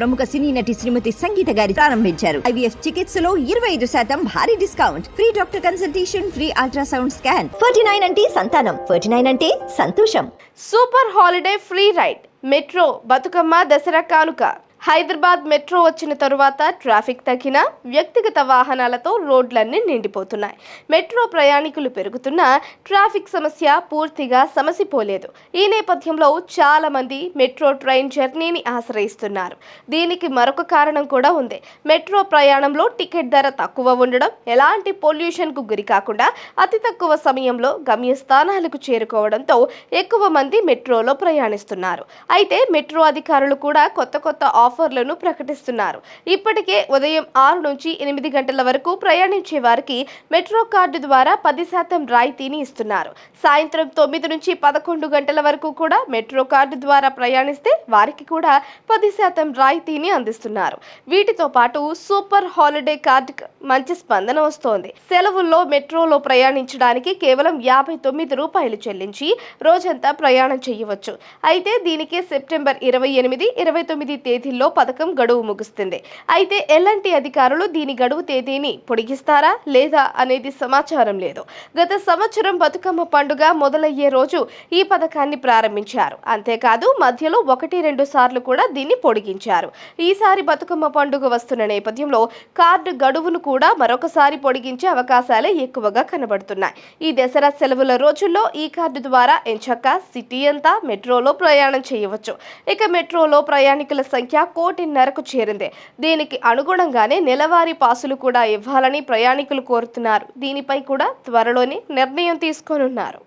ప్రముఖ సినీ నటి శ్రీమతి సంగీత గారి ప్రారంభించారు. ఐవీఎఫ్ చికిత్సలో ఇరవై ఐదు శాతం భారీ discount. Free doctor consultation free ultrasound scan. Forty nine అంటే సంతానం ఫోర్టీ నైన్ అంటే సంతోషం. Super holiday free ride. Metro Bathukamma Dasara కానుక. హైదరాబాద్ మెట్రో వచ్చిన తరువాత ట్రాఫిక్ తగ్గిన వ్యక్తిగత వాహనాలతో రోడ్లన్నీ నిండిపోతున్నాయి. మెట్రో ప్రయాణికులు పెరుగుతున్నా ట్రాఫిక్ సమస్య పూర్తిగా సమసిపోలేదు. ఈ నేపథ్యంలో చాలా మంది మెట్రో ట్రైన్ జర్నీని ఆశ్రయిస్తున్నారు. దీనికి మరొక కారణం కూడా ఉంది. మెట్రో ప్రయాణంలో టికెట్ ధర తక్కువ ఉండడం ఎలాంటి పొల్యూషన్కు గురి కాకుండా అతి తక్కువ సమయంలో గమ్యస్థానాలకు చేరుకోవడంతో ఎక్కువ మంది మెట్రోలో ప్రయాణిస్తున్నారు. అయితే మెట్రో అధికారులు కూడా కొత్త కొత్త ఆఫ్ ఆఫర్లను ప్రకటిస్తున్నారు. ఇప్పటికే ఉదయం ఆరు నుంచి ఎనిమిది గంటల వరకు ప్రయాణించే వారికి మెట్రో కార్డు ద్వారా పది శాతం రాయితీని ఇస్తున్నారు. సాయంత్రం తొమ్మిది నుంచి పదకొండు గంటల వరకు కూడా మెట్రో కార్డు ద్వారా ప్రయాణిస్తే వారికి కూడా పది శాతం రాయితీని అందిస్తున్నారు. వీటితో పాటు సూపర్ హాలిడే కార్డు మంచి స్పందన వస్తోంది. సెలవుల్లో మెట్రోలో ప్రయాణించడానికి కేవలం యాభై తొమ్మిది రూపాయలు చెల్లించి రోజంతా ప్రయాణం చేయవచ్చు. అయితే దీనికి సెప్టెంబర్ ఇరవై ఎనిమిది ఇరవై తొమ్మిది తేదీల్లో పథకం గడువు ముగుస్తుంది. అయితే ఎలాంటి అధికారులు దీని గడువు తేదీని పొడిగిస్తారా లేదా అనేది సమాచారం లేదు. గత సంవత్సరం బతుకమ్మ పండుగ మొదలయ్యే రోజు ఈ పథకాన్ని ప్రారంభించారు. అంతేకాదు మధ్యలో ఒకటి రెండు సార్లు కూడా దీన్ని పొడిగించారు. ఈసారి బతుకమ్మ పండుగ వస్తున్న నేపథ్యంలో కార్డు గడువును కూడా మరొకసారి పొడిగించే అవకాశాలే ఎక్కువగా కనబడుతున్నాయి. ఈ దసరా సెలవుల రోజుల్లో ఈ కార్డు ద్వారా ఎంచక్క సిటీ అంతా మెట్రోలో ప్రయాణం చేయవచ్చు. ఇక మెట్రోలో ప్రయాణికుల సంఖ్య కోటిన్నరకు చేరింది. దీనికి అనుగుణంగానే నెలవారీ పాసులు కూడా ఇవ్వాలని ప్రయాణికులు కోరుతున్నారు. దీనిపై కూడా త్వరలోనే నిర్ణయం తీసుకోనున్నారు.